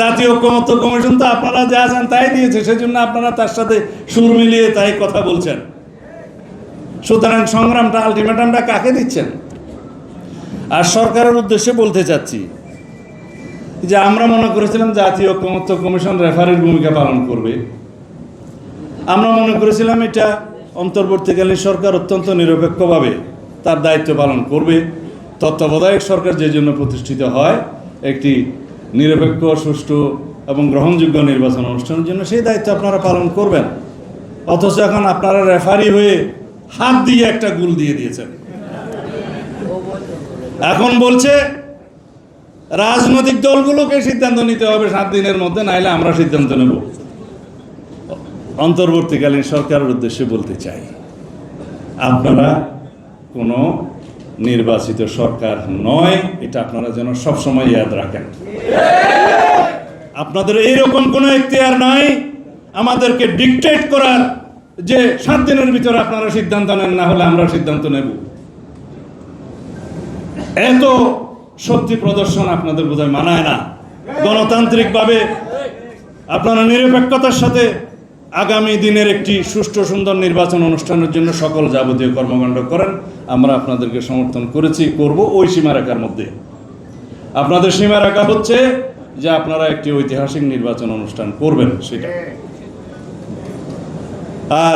জাতীয় ঐক্যমত্য কমিশন তো আপনারা যা চান তাই দিয়েছে, সেজন্য আপনারা তার সাথে সুর মিলিয়ে তাই কথা বলছেন। সুতরাং সংগ্রামটা, আলটিমেটামটা কাকে দিচ্ছেন? আর সরকারের উদ্দেশ্যে বলতে চাচ্ছি যে আমরা মনে করেছিলাম জাতীয় ঐক্যমত্য কমিশন রেফারির ভূমিকা পালন করবে। আমরা মনে করেছিলাম এটা অন্তর্বর্তীকালীন সরকার অত্যন্ত নিরপেক্ষভাবে তার দায়িত্ব পালন করবে। তত্ত্বাবধায়ক সরকার যে জন্য প্রতিষ্ঠিত হয়, একটি নিরপেক্ষ, সুষ্ঠু এবং গ্রহণযোগ্য নির্বাচন অনুষ্ঠানের জন্য সেই দায়িত্ব আপনারা পালন করবেন। অথচ এখন আপনারা রেফারি হয়ে হাত দিয়ে একটা গুল দিয়ে দিয়েছেন। এখন বলছে, রাজনৈতিক দলগুলোকে সিদ্ধান্ত নিতে হবে সাত দিনের মধ্যে, নাইলে আমরা সিদ্ধান্ত নেব। অন্তর্বর্তীকালীন সরকারের উদ্দেশ্যে বলতে চাই, আপনারা কোনো নির্বাচিত সরকার নয়, এটা আপনারা যেন সবসময় ইয়াদ রাখেন। আপনাদের এইরকম কোনো এখতিয়ার নাই, আমাদেরকে ডিকটেট করার যে সাত দিনের ভিতরে আপনারা সিদ্ধান্ত নেন, না হলে আমরা সিদ্ধান্ত নেব। এত শক্তি প্রদর্শন আপনাদের বোধহয় মানায় না। গণতান্ত্রিকভাবে আপনারা নিরপেক্ষতার সাথে আগামী দিনের একটি সুষ্ঠু সুন্দর নির্বাচন অনুষ্ঠানের জন্য সকল যাবতীয় কর্মকাণ্ড করেন। আমরা আপনাদেরকে সমর্থন করেছি, করব ওই সীমারেখার মধ্যে। আপনাদের সীমারেখা হচ্ছে যে আপনারা একটি ঐতিহাসিক নির্বাচন অনুষ্ঠান করবেন সেটা। আর